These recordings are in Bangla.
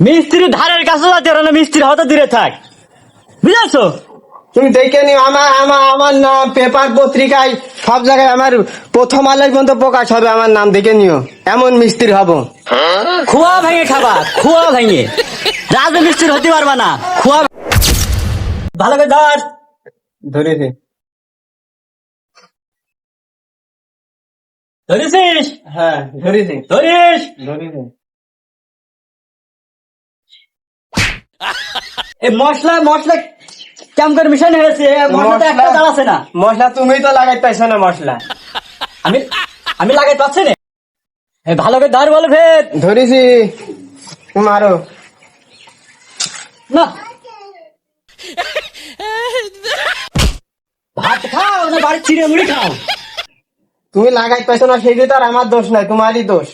মিস্ত্রি ধারের কাছে যাতে ওরা না মিস্ত্রি হতে দূরে থাক। বুঝেছ? তুমি দেখে নিও আমার আমার আমার নাম পেপার পত্রিকায় সব জায়গায় আমার প্রথম আলোয় পর্যন্ত প্রকাশ হবে আমার নাম দেখে নিও। এমন মিস্ত্রি হব। খোয়া ভেঙে খাবা খোয়া ভেঙে। রাজ মিস্ত্রি হতে পারবা না খোয়া ভালো করে ধর। ধরেছি। ধরেছিস? হ্যাঁ ধরেছি। ধরিস? ধরেছি। এই মশলা মশলা কেমন করে মিশানো হয়েছে? একটা না? মশলা তুমি তো লাগাই পাইছো না মশলা। আমি আমি লাগাই পাচ্ছি না। ভালো করে ধর বলে ফের। ধরেছি। তুমি আরও না। ভাত খাও না বাড়ি চিড়ে মুড়ি খাও? তুমি লাগাই পাইছো না সেই তো আর আমার দোষ নাই তোমারই দোষ।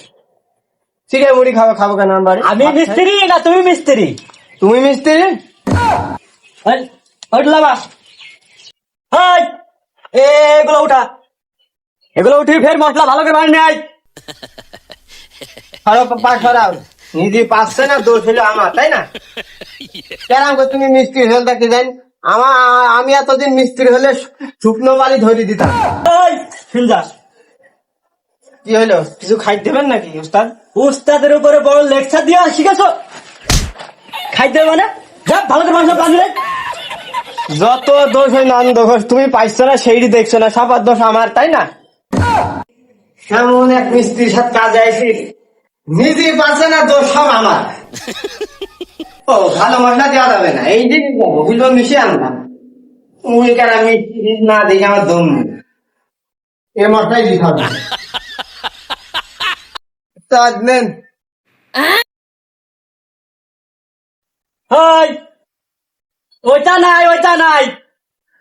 চিড়ে মুড়ি খাব খাব কেন আমার আমি মিস্ত্রি না তুমি মিস্ত্রি। তুমি মিস্ত্রি এগুলো উঠা। এগুলো উঠি ফের মশলা ভালো করে নিজে পাচ্ছে না, দোষ আমার, তাই না? কেরাম করে তুমি মিস্ত্রি হলে আমার আমি এতদিন মিস্ত্রি হলে শুকনো বালি ধরে দিতাম। কি হলো? কিছু খাই দেবেন নাকি উস্তাদ উস্তাদের উপরে বড় লেকচার দিয়া শিখেছো? খাইতে হবে মানে? যা ভালো করে মশলা বানিয়ে যত দোষ হয় নান দোষ তুমি পাইছো না সেইটি দেখছ না সবার দোষ আমার তাই না? এমন এক মিস্ত্রির সাথে কাজে আইসি নিজে পাচ্ছে না দোষ সব আমার। ও ভালো মশলা দেওয়া যাবে না এই যে ওগুলো মিশে আনলাম। ওই কারা মিস্ত্রি না দেখে আমার দম নেই। এ মশলাই দিতে হবে। উস্তাদ নেন হাই! ওইটা নাই ওইটা নাই।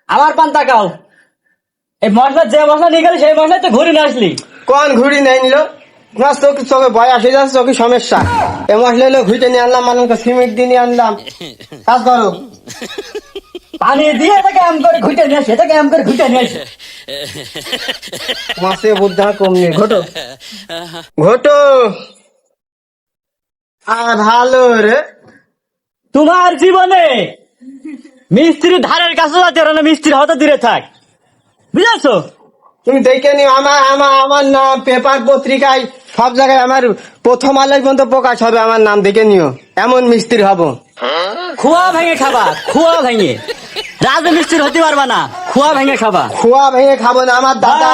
আবার পান তাকাও এই মশলা যে মশলা নিয়ে গেলি সেই মশলা তো ঘুরে নিয়ে আসলি। কোন ঘুড়ি নেই নিল? তোমার চোখে চোখে ভয় আসে যাচ্ছে চোখে সমস্যা। এ মশলা হলো ঘুইটে নিয়ে আনলাম মানুষকে সিমেন্ট দিয়ে নিয়ে আনলাম। কাজ করো। পানি দিয়ে এটাকে আম করে ঘুটে নিয়ে আসে এটাকে আম করে ঘুটে নিয়ে আসে। মাসে বুদ্ধি আমার কম ঘটো। ঘটো। আর ভালো রে। তোমার জীবনে মিস্ত্রি ধারের কাছে যাতে না মিস্ত্রি হতে দূরে থাক। বুঝেছ? তুমি দেখে নিও আমার আমার আমার নাম পেপার পত্রিকায় সব জায়গায় আমার প্রথম আলোয় পর্যন্ত প্রকাশ হবে আমার নাম দেখে নিও। এমন মিস্ত্রি হব। খোয়া ভেঙে খাবা খোয়া ভেঙে। রাজ মিস্ত্রি হতে পারবা না খোয়া ভেঙে খাবা। খোয়া ভেঙে খাব না আমার দাদা।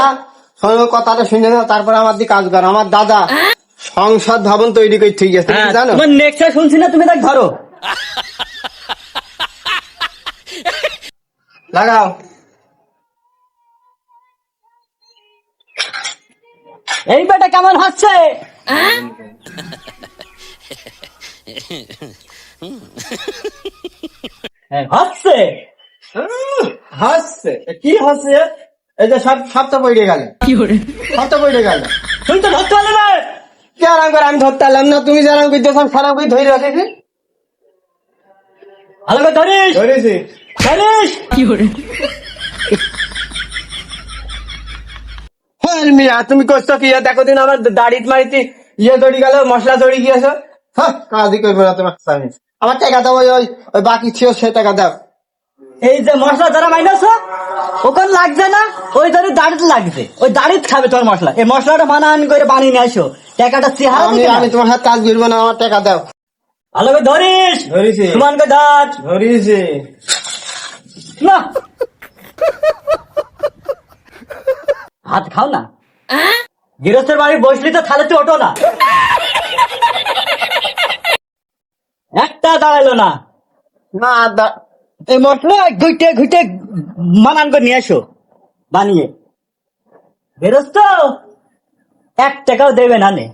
শোনো কথাটা শুনে নাও তারপর আমার দিকে কাজ করো। আমার দাদা সংসদ ভবন তৈরি করে ঠিক আছে তুমি জানো? নেক্সট শুনছি না তুমি দেখ ধরো। লাগাও। এই বেটা কেমন হচ্ছে? হচ্ছে? হাসছে কি হাসছে এ? এই যে সব সবটা পড়ে গেল। সবটা পড়ে গেল। তুই তো ধরতে পারলে না। কি আরাম করে আমি ধরতে পারলাম না। তুমি যারা বিদ্যুৎ সারাম করে ধরে রাখেছি। ভালো করে ধরিস ধরেছি ধরিস হ্যাঁ মিয়া তুমি করছ কি? দেখো দিন আমার দাড়িত মারিতে ইয়ে দড়ি গেল মশলা দড়ি গিয়েছো। হ্যাঁ কাজই করব না তোমার স্বামী। আমার টাকা দাও ওই ওই বাকি ছিল সে টাকা দাও। এই যে মশলা যারা মাইনাস ওখানে লাগছে না ওই ধরে দাড়িতে লাগছে। ওই দাড়িত খাবে তোর মশলা। এই মশলাটা মানান করে বানিয়ে নিয়ে আসো। টাকাটা চেহারা আমি তোমার সাথে কাজ করব না আমার টাকা দাও। ভালো করে ধরিস? ধরেছি। সমান করে ধর ধরেছি। না। ভাত খাও না। গৃহস্থের বাড়ি বসলি তো থালে তুই ওঠো না। একটা দাঁড়াইলো না। না এই মশলা ঘুইটে ঘুইটে মানান করে নিয়ে আসো বানিয়ে। গৃহস্থ এক টাকাও দেবে না নে।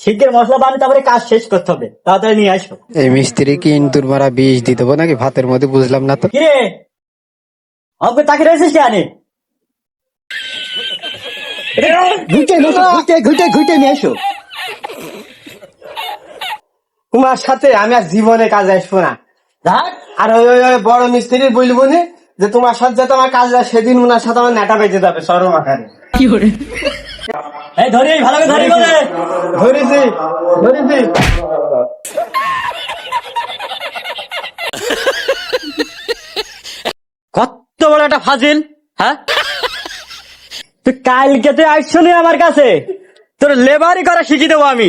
শীতের মশলা বানিয়ে তারপরে কাজ শেষ করতে হবে। তাড়াতাড়ি নিয়ে আসো। এই মিস্ত্রি কি ইন্দুর মারা বিষ দিয়ে দেবো নাকি? ভাতের মধ্যে বুঝলাম না তো। কিরে? অঙ্ক তাকে রয়েছিস কে আনে ঘুটে ঘুটে ঘুটে ঘুটে নিয়ে এসো তোমার সাথে আমি আর জীবনে কাজে আসব না। দেখ আর ওই ওই ওই বড় মিস্ত্রি বলব নি যে তোমার সাথে যাতে আমার কাজ হয়, সেদিন ওনার সাথে আমার নেটা বেঁচে যাবে সরম আকারে। কত বড় একটা ফাজিল হ্যাঁ? তুই কালকে তুই আসছো আমার কাছে তোর লেবারই করা শিখিয়ে দেবো আমি।